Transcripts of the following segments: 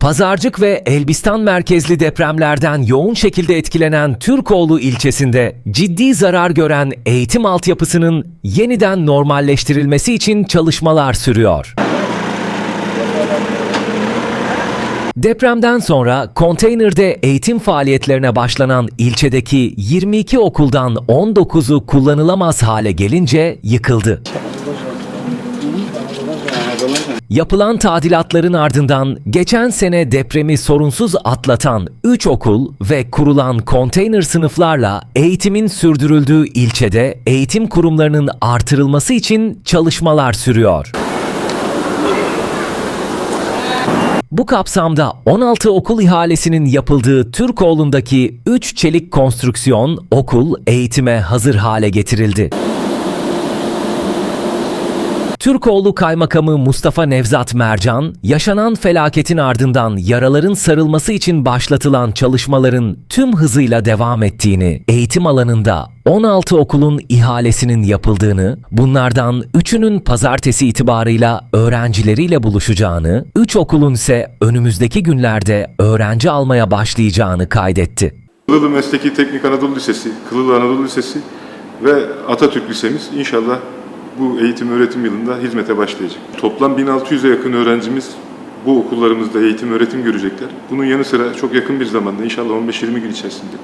Pazarcık ve Elbistan merkezli depremlerden yoğun şekilde etkilenen Türkoğlu ilçesinde ciddi zarar gören eğitim altyapısının yeniden normalleştirilmesi için çalışmalar sürüyor. Depremden sonra konteynerde eğitim faaliyetlerine başlanan ilçedeki 22 okuldan 19'u kullanılamaz hale gelince yıkıldı. Yapılan tadilatların ardından geçen sene depremi sorunsuz atlatan 3 okul ve kurulan konteyner sınıflarla eğitimin sürdürüldüğü ilçede eğitim kurumlarının artırılması için çalışmalar sürüyor. Bu kapsamda 16 okul ihalesinin yapıldığı Türkoğlu'ndaki 3 çelik konstrüksiyon okul eğitime hazır hale getirildi. Türkoğlu Kaymakamı Mustafa Nevzat Mercan, yaşanan felaketin ardından yaraların sarılması için başlatılan çalışmaların tüm hızıyla devam ettiğini, eğitim alanında 16 okulun ihalesinin yapıldığını, bunlardan 3'ünün pazartesi itibarıyla öğrencileriyle buluşacağını, 3 okulun ise önümüzdeki günlerde öğrenci almaya başlayacağını kaydetti. Kılılı Mesleki Teknik Anadolu Lisesi, Kılılı Anadolu Lisesi ve Atatürk Lisemiz inşallah bu eğitim öğretim yılında hizmete başlayacak. Toplam 1600'e yakın öğrencimiz bu okullarımızda eğitim öğretim görecekler. Bunun yanı sıra çok yakın bir zamanda inşallah 15-20 gün içerisinde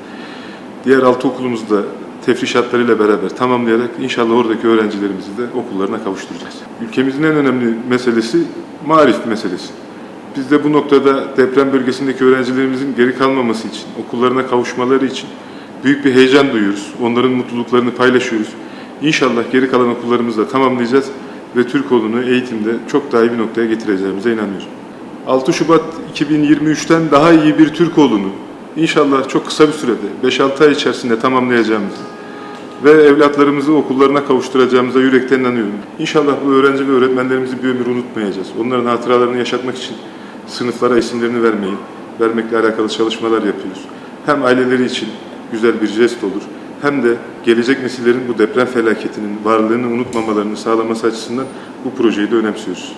diğer altı okulumuzda tefrişatlarıyla beraber tamamlayarak inşallah oradaki öğrencilerimizi de okullarına kavuşturacağız. Ülkemizin en önemli meselesi marif meselesi. Biz de bu noktada deprem bölgesindeki öğrencilerimizin geri kalmaması için, okullarına kavuşmaları için büyük bir heyecan duyuyoruz. Onların mutluluklarını paylaşıyoruz. İnşallah geri kalan okullarımızı da tamamlayacağız ve Türkoğlu'nu eğitimde çok daha iyi bir noktaya getireceğimize inanıyorum. 6 Şubat 2023'ten daha iyi bir Türkoğlu'nu inşallah çok kısa bir sürede 5-6 ay içerisinde tamamlayacağımızı ve evlatlarımızı okullarına kavuşturacağımıza yürekten inanıyorum. İnşallah bu öğrenci ve öğretmenlerimizi bir ömür unutmayacağız. Onların hatıralarını yaşatmak için sınıflara isimlerini vermeyi, vermekle alakalı çalışmalar yapıyoruz. Hem aileleri için güzel bir jest olur, hem de gelecek nesillerin bu deprem felaketinin varlığını unutmamalarını sağlaması açısından bu projeyi de önemsiyoruz.